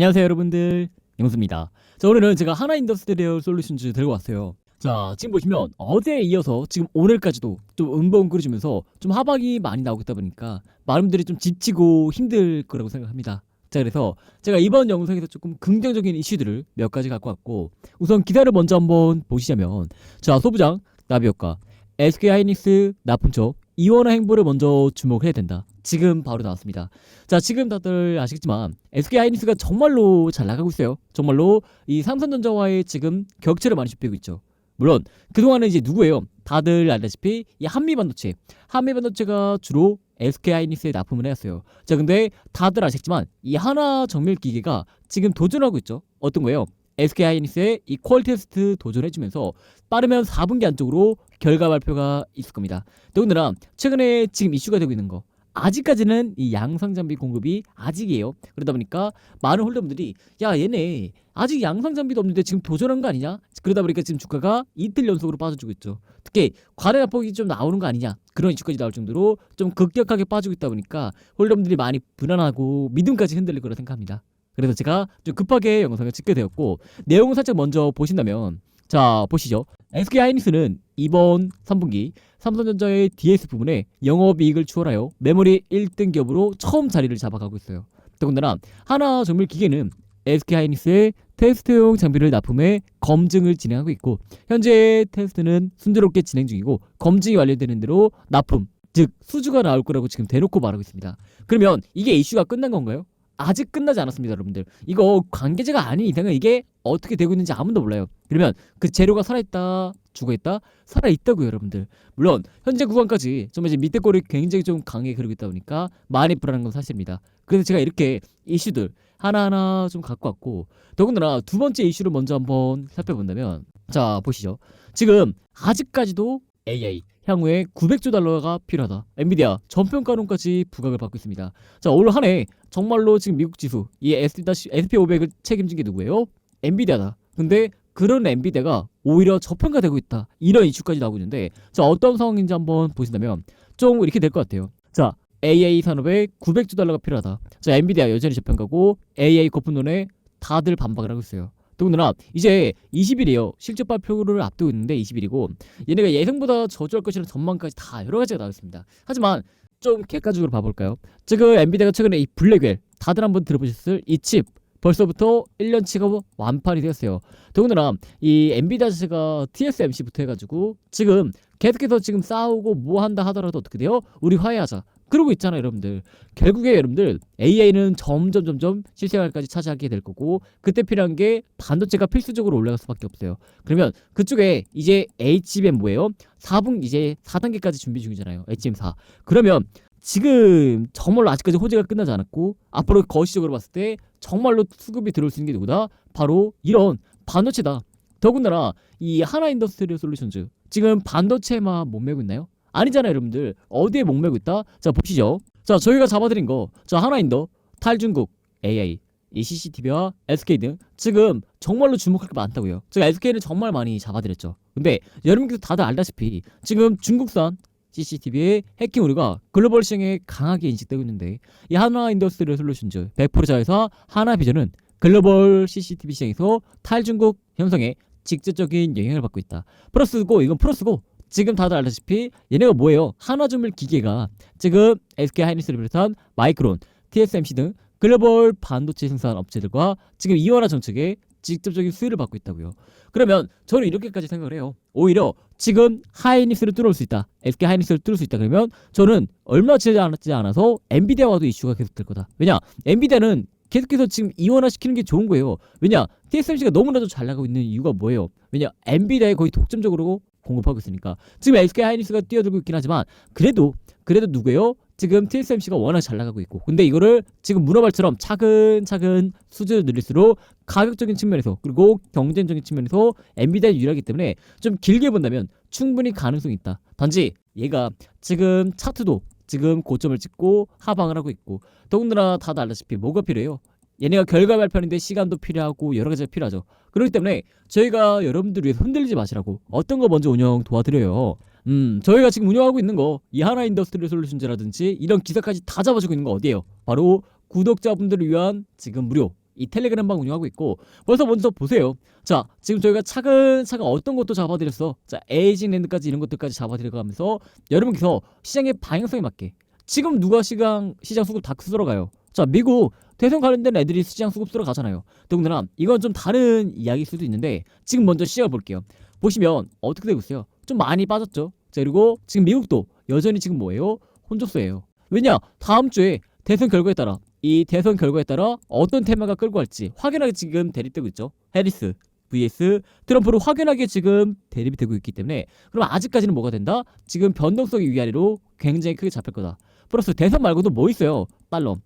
안녕하세요 여러분들. 영수입니다. 자 오늘은 제가 하나 인더스트리얼 솔루션즈 들고 왔어요. 자 지금 보시면 어제에 이어서 지금 오늘까지도 좀 음봉 그려주면서 좀 하박이 많이 나오고 있다 보니까 많은 분들이 좀 지치고 힘들 거라고 생각합니다. 자 그래서 제가 이번 영상에서 조금 긍정적인 이슈들을 몇 가지 갖고 왔고 우선 기사를 먼저 한번 보시자면 자 소부장 나비효과 SK 하이닉스 나쁜척 이원화 행보를 먼저 주목해야 된다 지금 바로 나왔습니다 자 지금 다들 아시겠지만 SK 하이닉스가 정말로 잘 나가고 있어요. 정말로 이 삼성전자와의 지금 격차를 많이 좁히고 있죠. 물론 그동안은 이제 누구예요? 다들 알다시피 이 한미 반도체, 한미 반도체가 주로 SK 하이닉스에 납품을 해왔어요. 자 근데 다들 아시겠지만 이 하나 정밀 기계가 지금 도전하고 있죠. 어떤 거예요? SK 하이닉스의 이 퀄리티 테스트 도전해주면서 빠르면 4분기 안쪽으로 결과 발표가 있을 겁니다. 더군다나 최근에 지금 이슈가 되고 있는 거 아직까지는 이 양성 장비 공급이 아직이에요. 그러다 보니까 많은 홀더분들이 야 얘네 아직 양성 장비도 없는데 지금 도전한 거 아니냐? 그러다 보니까 지금 주가가 이틀 연속으로 빠져주고 있죠. 특히 과대 낙폭이 좀 나오는 거 아니냐? 그런 이슈까지 나올 정도로 좀 급격하게 빠지고 있다 보니까 홀더분들이 많이 불안하고 믿음까지 흔들릴 거라 생각합니다. 그래서 제가 좀 급하게 영상을 찍게 되었고 내용을 살짝 먼저 보신다면 자 보시죠. SK 하이닉스는 이번 3분기 삼성전자의 DS 부분에 영업이익을 추월하여 메모리 1등 기업으로 처음 자리를 잡아가고 있어요. 더군다나 하나 정밀 기계는 SK 하이닉스의 테스트용 장비를 납품해 검증을 진행하고 있고 현재 테스트는 순조롭게 진행 중이고 검증이 완료되는 대로 납품 즉 수주가 나올 거라고 지금 대놓고 말하고 있습니다. 그러면 이게 이슈가 끝난 건가요? 아직 끝나지 않았습니다, 여러분들. 이거 관계자가 아닌 이상은 이게 어떻게 되고 있는지 아무도 몰라요. 그러면 그 재료가 살아있다, 죽어있다, 살아있다고요, 여러분들. 물론 현재 구간까지 좀 이제 밑에 골이 굉장히 좀 강하게 그리고 있다 보니까 많이 불안한 건 사실입니다. 그래서 제가 이렇게 이슈들 하나하나 좀 갖고 왔고 더군다나 두 번째 이슈를 먼저 한번 살펴본다면 자 보시죠. 지금 아직까지도 AA 향후에 900조 달러가 필요하다. 엔비디아 전평가론까지 부각을 받고 있습니다. 자 올 한 해 정말로 지금 미국 지수 이 SP500을 책임진 게 누구예요? 엔비디아다. 근데 그런 엔비디아가 오히려 저평가되고 있다. 이런 이슈까지 나오고 있는데 자 어떤 상황인지 한번 보신다면 좀 이렇게 될 것 같아요. 자 AA 산업에 900조 달러가 필요하다. 자 엔비디아 여전히 저평가고 AA 거품론에 다들 반박을 하고 있어요. 더군다나 이제 20일이에요. 실적 발표를 앞두고 있는데 20일이고 얘네가 예상보다 저조할 것이라는 전망까지 다 여러 가지가 나와 있습니다. 하지만 좀 객관적으로 봐볼까요? 지금 엔비디아가 최근에 이 블랙웰 다들 한번 들어보셨을 이 칩 벌써부터 1년치가 완판이 되었어요. 더군다나 이 엔비디아 자체가 TSMC부터 해가지고 지금 계속해서 지금 싸우고 뭐 한다 하더라도 어떻게 돼요? 우리 화해하자. 그러고 있잖아요, 여러분들. 결국에 여러분들 AI는 점점 점점 실생활까지 차지하게 될 거고 그때 필요한 게 반도체가 필수적으로 올라갈 수밖에 없어요. 그러면 그쪽에 이제 HBM 뭐예요? 4분 이제 4단계까지 준비 중이잖아요. HBM4. 그러면 지금 정말로 아직까지 호재가 끝나지 않았고 앞으로 거시적으로 봤을 때 정말로 수급이 들어올 수 있는 게 누구다? 바로 이런 반도체다. 더군다나 이 하나 인더스트리얼 솔루션즈 지금 반도체만 못 메고 있나요? 아니잖아요, 여러분들. 어디에 목매고 있다? 자, 보시죠. 자, 저희가 잡아드린 거. 자, 하나인더, 탈중국, AI, 이 CCTV와 SK 등 지금 정말로 주목할 게 많다고요. 제가 SK는 정말 많이 잡아드렸죠. 근데 여러분께서 다들 알다시피 지금 중국산 CCTV의 해킹 우려가 글로벌 시장에 강하게 인식되고 있는데 이 하나 인더스트리얼 솔루션즈 100% 자회사 하나비전은 글로벌 CCTV 시장에서 탈중국 형성에 직접적인 영향을 받고 있다. 플러스고 이건 플러스고 지금 다들 알다시피 얘네가 뭐예요? 하나주밀 기계가 지금 SK 하이닉스를 비롯한 마이크론, TSMC 등 글로벌 반도체 생산 업체들과 지금 이원화 정책에 직접적인 수혜를 받고 있다고요. 그러면 저는 이렇게까지 생각을 해요. 오히려 지금 하이닉스를 뚫을 수 있다. SK 하이닉스를 뚫을 수 있다. 그러면 저는 얼마 지나지 않았지 않아서 엔비디아와도 이슈가 계속될 거다. 왜냐? 엔비디아는 계속해서 지금 이원화 시키는 게 좋은 거예요. 왜냐? TSMC가 너무나도 잘 나가고 있는 이유가 뭐예요? 왜냐? 엔비디아에 거의 독점적으로 공급하고 있으니까 지금 SK 하이닉스가 뛰어들고 있긴 하지만 그래도 그래도 누구예요? 지금 TSMC가 워낙 잘 나가고 있고 근데 이거를 지금 문어발처럼 차근차근 수준을 늘릴수록 가격적인 측면에서 그리고 경쟁적인 측면에서 엔비디아 유리하기 때문에 좀 길게 본다면 충분히 가능성이 있다. 단지 얘가 지금 차트도 지금 고점을 찍고 하방을 하고 있고 더군다나 다들 알다시피 뭐가 필요해요? 얘네가 결과 발표하는데 시간도 필요하고 여러 가지가 필요하죠. 그렇기 때문에 저희가 여러분들 위해서 흔들리지 마시라고 어떤 거 먼저 운영 도와드려요. 음, 저희가 지금 운영하고 있는 거 이 하나 인더스트리 솔루션즈라든지 이런 기사까지 다 잡아주고 있는 거 어디예요? 바로 구독자분들을 위한 지금 무료 이 텔레그램 방 운영하고 있고 벌써 먼저 보세요. 자, 지금 저희가 차근차근 어떤 것도 잡아드렸어. 자, 에이징 랜드까지 이런 것들까지 잡아드려가면서 여러분께서 시장의 방향성에 맞게 지금 누가 시장 시장 수급 다 쓸어 가요. 자, 미국 대선 관련된 애들이 시장 수급 쓸어 가잖아요. 더군다나 이건 좀 다른 이야기일 수도 있는데 지금 먼저 시작을 볼게요. 보시면 어떻게 되고 있어요? 좀 많이 빠졌죠. 자, 그리고 지금 미국도 여전히 지금 뭐예요? 혼조세예요. 왜냐? 다음 주에 대선 결과에 따라 이 대선 결과에 따라 어떤 테마가 끌고 갈지 확연하게 지금 대립되고 있죠. 해리스 vs 트럼프로 확연하게 지금 대립이 되고 있기 때문에 그럼 아직까지는 뭐가 된다? 지금 변동성이 위아래로 굉장히 크게 잡힐 거다. 플러스 대선 말고도 뭐 있어요? 달러.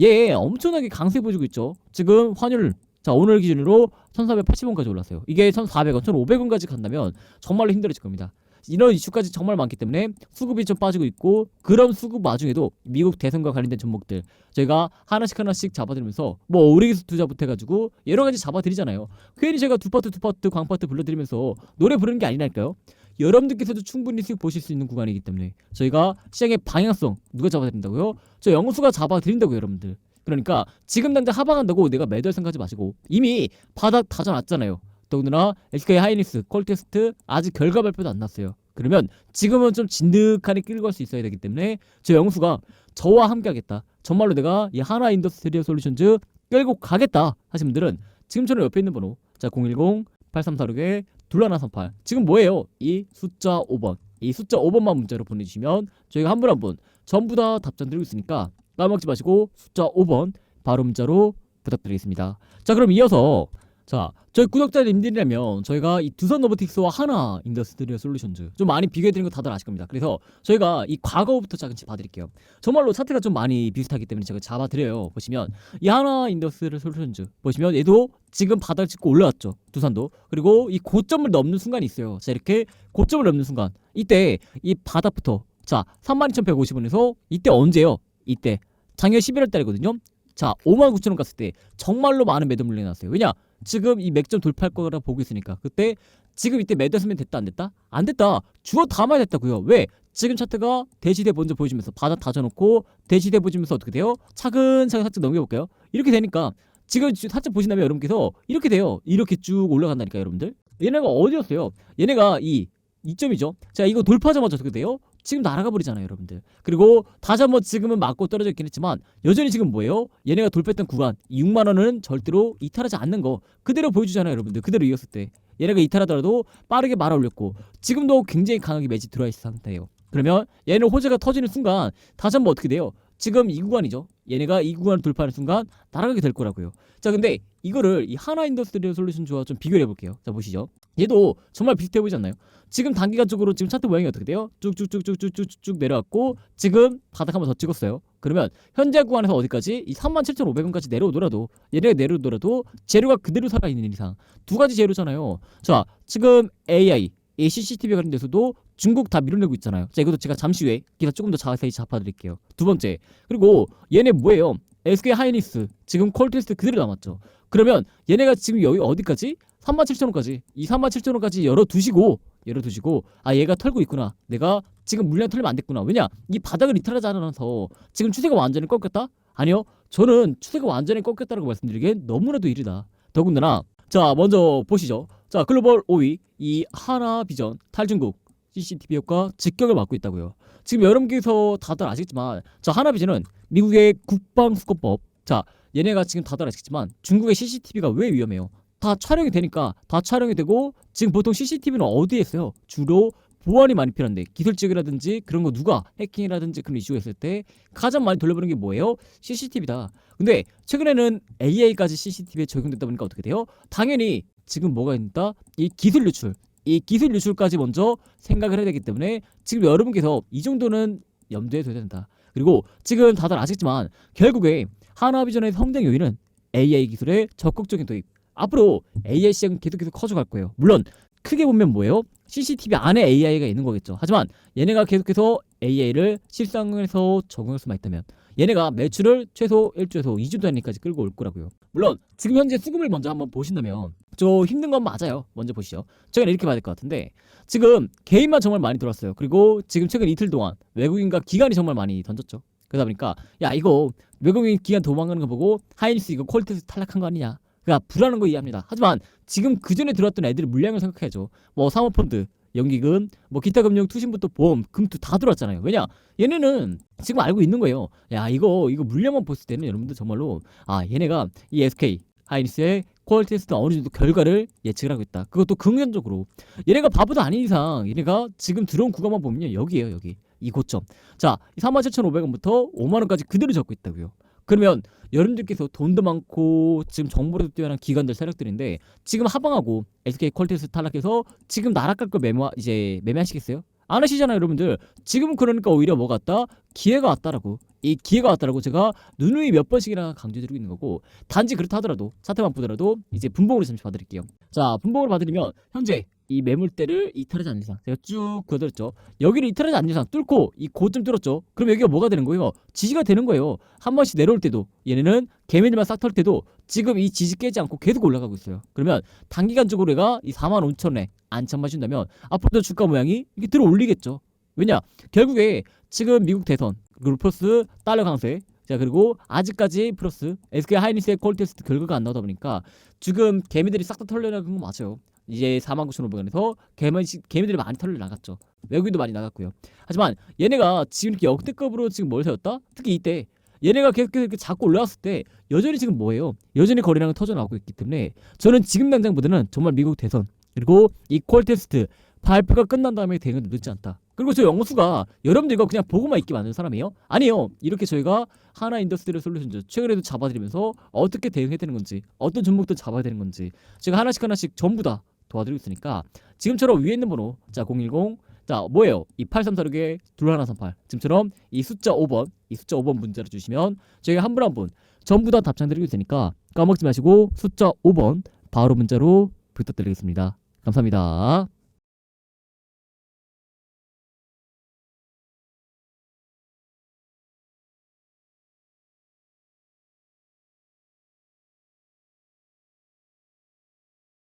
얘 엄청나게 강세 보여주고 있죠. 지금 환율 자 오늘 기준으로 1480원까지 올랐어요. 이게 1400원, 1500원까지 간다면 정말로 힘들어질 겁니다. 이런 이슈까지 정말 많기 때문에 수급이 좀 빠지고 있고 그런 수급 와중에도 미국 대선과 관련된 종목들 저희가 하나씩 하나씩 잡아드리면서 뭐 오리기수 투자부터 해가지고 여러 가지 잡아드리잖아요. 괜히 제가 두 파트 두 파트 광파트 불러드리면서 노래 부르는 게 아니랄까요? 여러분들께서도 충분히 수익 보실 수 있는 구간이기 때문에 저희가 시장의 방향성 누가 잡아드린다고요? 저 영수가 잡아드린다고요 여러분들. 그러니까 지금 당장 하방한다고 내가 매도할 생각하지 마시고 이미 바닥 다져놨잖아요. 더군다나 SK 하이닉스, 콜테스트 아직 결과 발표도 안 났어요. 그러면 지금은 좀 진득하게 끌고 갈 수 있어야 되기 때문에 저 영수가 저와 함께 하겠다. 정말로 내가 이 하나 인더스트리얼 솔루션즈 끌고 가겠다 하신 분들은 지금처럼 옆에 있는 번호 자 010 8346에 둘라나38 지금 뭐예요? 이 숫자 5번 이 숫자 5번만 문자로 보내주시면 저희가 한 분 한 분 전부 다 답장 드리고 있으니까 까먹지 마시고 숫자 5번 바로 문자로 부탁드리겠습니다. 자 그럼 이어서 자 저희 구독자님들이라면 저희가 이 두산 로보틱스와 하나 인더스트리얼 솔루션즈 좀 많이 비교해드린 거 다들 아실 겁니다. 그래서 저희가 이 과거부터 잠시 봐드릴게요. 정말로 차트가 좀 많이 비슷하기 때문에 제가 잡아드려요. 보시면 이 하나 인더스트리얼 솔루션즈 보시면 얘도 지금 바닥 찍고 올라왔죠. 두산도 그리고 이 고점을 넘는 순간이 있어요. 자 이렇게 고점을 넘는 순간 이때 이 바닥부터 자 32,150원에서 이때 언제요? 이때 작년 11월 달이거든요. 자 59,000원 갔을 때 정말로 많은 매도 물량이 났어요. 왜냐? 지금 이 맥점 돌파할 거라 보고 있으니까 그때 지금 이때 매도했으면 됐다 안 됐다? 안 됐다. 주어 담아야 됐다고요. 왜? 지금 차트가 대시대 먼저 보여주면서 바닥 다져놓고 대시대 보여주면서 어떻게 돼요? 차근차근 살짝 넘겨볼까요? 이렇게 되니까 지금 주- 살짝 보신다면 여러분께서 이렇게 돼요. 이렇게 쭉 올라간다니까 여러분들. 얘네가 어디였어요? 얘네가 이 이점이죠. 자 이거 돌파하자마자 어떻게 돼요? 지금 날아가 버리잖아요, 여러분들. 그리고 다시 한번 지금은 맞고 떨어져 있긴 했지만 여전히 지금 뭐예요? 얘네가 돌파했던 구간 이 6만 원은 절대로 이탈하지 않는 거 그대로 보여주잖아요, 여러분들. 그대로 이었을 때 얘네가 이탈하더라도 빠르게 말아 올렸고 지금도 굉장히 강하게 매집 들어와 있는 상태예요. 그러면 얘는 호재가 터지는 순간 다시 한번 어떻게 돼요? 지금 이 구간이죠. 얘네가 이 구간을 돌파하는 순간 날아가게 될 거라고요. 자, 근데 이거를 이 하나 인더스트리얼 솔루션즈와 좀 비교해 볼게요. 자, 보시죠. 얘도 정말 비슷해 보이지 않나요? 지금 단기간적으로 지금 차트 모양이 어떻게 돼요? 쭉쭉쭉쭉쭉쭉쭉 내려왔고 지금 바닥 한번 더 찍었어요. 그러면 현재 구간에서 어디까지? 이 37,500원까지 내려오더라도 얘네가 내려오더라도 재료가 그대로 살아있는 이상 두 가지 재료잖아요. 자, 지금 AI 이 CCTV 관련돼서도 중국 다 밀어내고 있잖아요. 자, 이것도 제가 잠시 후에 기사 조금 더 자세히 잡아드릴게요. 두 번째, 그리고 얘네 뭐예요? SK 하이닉스 지금 콜테스트 그대로 남았죠. 그러면 얘네가 지금 여기 어디까지? 37,000원까지 이 37,000원까지 열어두시고 열어두시고 아 얘가 털고 있구나. 내가 지금 물량 털리면 안 됐구나. 왜냐? 이 바닥을 이탈하지 않아서 지금 추세가 완전히 꺾였다? 아니요. 저는 추세가 완전히 꺾였다라고 말씀드리기엔 너무나도 이르다. 더군다나 자 먼저 보시죠. 자 글로벌 5위 이 하나비전 탈중국 CCTV 효과 직격을 맞고 있다고요. 지금 여러분께서 다들 아시겠지만 자 하나비전은 미국의 국방수거법 자 얘네가 지금 다들 아시겠지만 중국의 CCTV가 왜 위험해요? 다 촬영이 되니까 다 촬영이 되고 지금 보통 CCTV는 어디에 있어요? 주로 보안이 많이 필요한데 기술직이라든지 그런 거 누가 해킹이라든지 그런 이슈가 있을 때 가장 많이 돌려보는 게 뭐예요? CCTV다. 근데 최근에는 AI까지 CCTV에 적용됐다 보니까 어떻게 돼요? 당연히 지금 뭐가 있다? 이 기술 유출. 이 기술 유출까지 먼저 생각을 해야 되기 때문에 지금 여러분께서 이 정도는 염두에 둬야 된다. 그리고 지금 다들 아시겠지만 결국에 하나비전의 성장 요인은 AI 기술의 적극적인 도입. 앞으로 AI 시장은 계속 계속 커져갈 거예요. 물론 크게 보면 뭐예요? CCTV 안에 AI가 있는 거겠죠. 하지만 얘네가 계속해서 AI를 실상에서 적용할 수만 있다면 얘네가 매출을 최소 1주에서 2주 단위까지 끌고 올 거라고요. 물론 지금 현재 수급을 먼저 한번 보신다면 저 힘든 건 맞아요. 먼저 보시죠. 저희는 이렇게 봐야 될 것 같은데 지금 개인만 정말 많이 들어왔어요. 그리고 지금 최근 이틀 동안 외국인과 기관이 정말 많이 던졌죠. 그러다 보니까 야 이거 외국인 기간 도망가는 거 보고 하이닉스 이거 퀄리티에서 탈락한 거 아니냐 그러니까 불안한 거 이해합니다 하지만 지금 그 전에 들어왔던 애들의 물량을 생각해야죠 뭐 사모펀드 연기금 뭐 기타 금융 투신부터 보험 금투 다 들어왔잖아요. 왜냐 얘네는 지금 알고 있는 거예요. 야 이거 이거 물량만 봤을 때는 여러분들 정말로 아 얘네가 이 SK 하이닉스의 퀄리티 테스트 어느 정도 결과를 예측을 하고 있다. 그것도 긍정적으로. 얘네가 바보도 아닌 이상 얘네가 지금 들어온 구간만 보면요. 여기에요 여기. 이 고점. 자 37,500원부터 5만 원까지 그대로 잡고 있다고요 그러면 여러분들께서 돈도 많고 지금 정보도 뛰어난 기관들 세력들인데 지금 하방하고 SK 퀄리티에서 탈락해서 지금 나락갈 거 매매 이제 매매하시겠어요? 안 하시잖아요 여러분들. 지금은 그러니까 오히려 뭐가 왔다? 기회가 왔다라고. 이 기회가 왔다라고 제가 누누이 몇 번씩이나 강조드리고 있는 거고 단지 그렇다 하더라도 차트만 보더라도 이제 분봉으로 잠시 봐드릴게요. 자 분봉으로 봐드리면 현재 이 매물대를 이탈하지 않는 이상 제가 쭉 그어드렸죠. 여기를 이탈하지 않는 이상 뚫고 이 고점 뚫었죠. 그럼 여기가 뭐가 되는 거예요? 지지가 되는 거예요. 한 번씩 내려올 때도 얘네는 개미들만 싹 털 때도 지금 이 지지 깨지 않고 계속 올라가고 있어요. 그러면 단기간적으로 얘가 이 4만 5천에 안착 마신다면 앞으로도 주가 모양이 이게 들어 올리겠죠. 왜냐? 결국에 지금 미국 대선 플러스 달러 강세 자 그리고 아직까지 플러스 SK 하이닉스의 퀄 테스트 결과가 안 나오다 보니까 지금 개미들이 싹 다 털려나간 거 맞아요. 이제 49,500원에서 개미, 개미들이 많이 털려 나갔죠. 외국인도 많이 나갔고요. 하지만 얘네가 지금 이렇게 역대급으로 지금 뭘 세웠다? 특히 이때 얘네가 계속 계속 이렇게 자꾸 올라왔을 때 여전히 지금 뭐예요? 여전히 거래량은 터져나오고 있기 때문에 저는 지금 당장보다는 정말 미국 대선 그리고 이퀄 테스트 발표가 끝난 다음에 대응은 늦지 않다. 그리고 저 영수가 여러분들 이거 그냥 보고만 있게 만든 사람이에요? 아니에요. 이렇게 저희가 하나 인더스트리얼 솔루션즈 최근에도 잡아드리면서 어떻게 대응해야 되는 건지 어떤 종목들 잡아야 되는 건지 제가 하나씩 하나씩 전부 다 도와드리고 있으니까 지금처럼 위에 있는 번호 자 010 자 뭐예요? 이 8346에 둘하나38 지금처럼 이 숫자 5번 이 숫자 5번 문자를 주시면 저희가 한 분 한 분 전부 다 답장 드리고 있으니까 까먹지 마시고 숫자 5번 바로 문자로 부탁드리겠습니다. 감사합니다.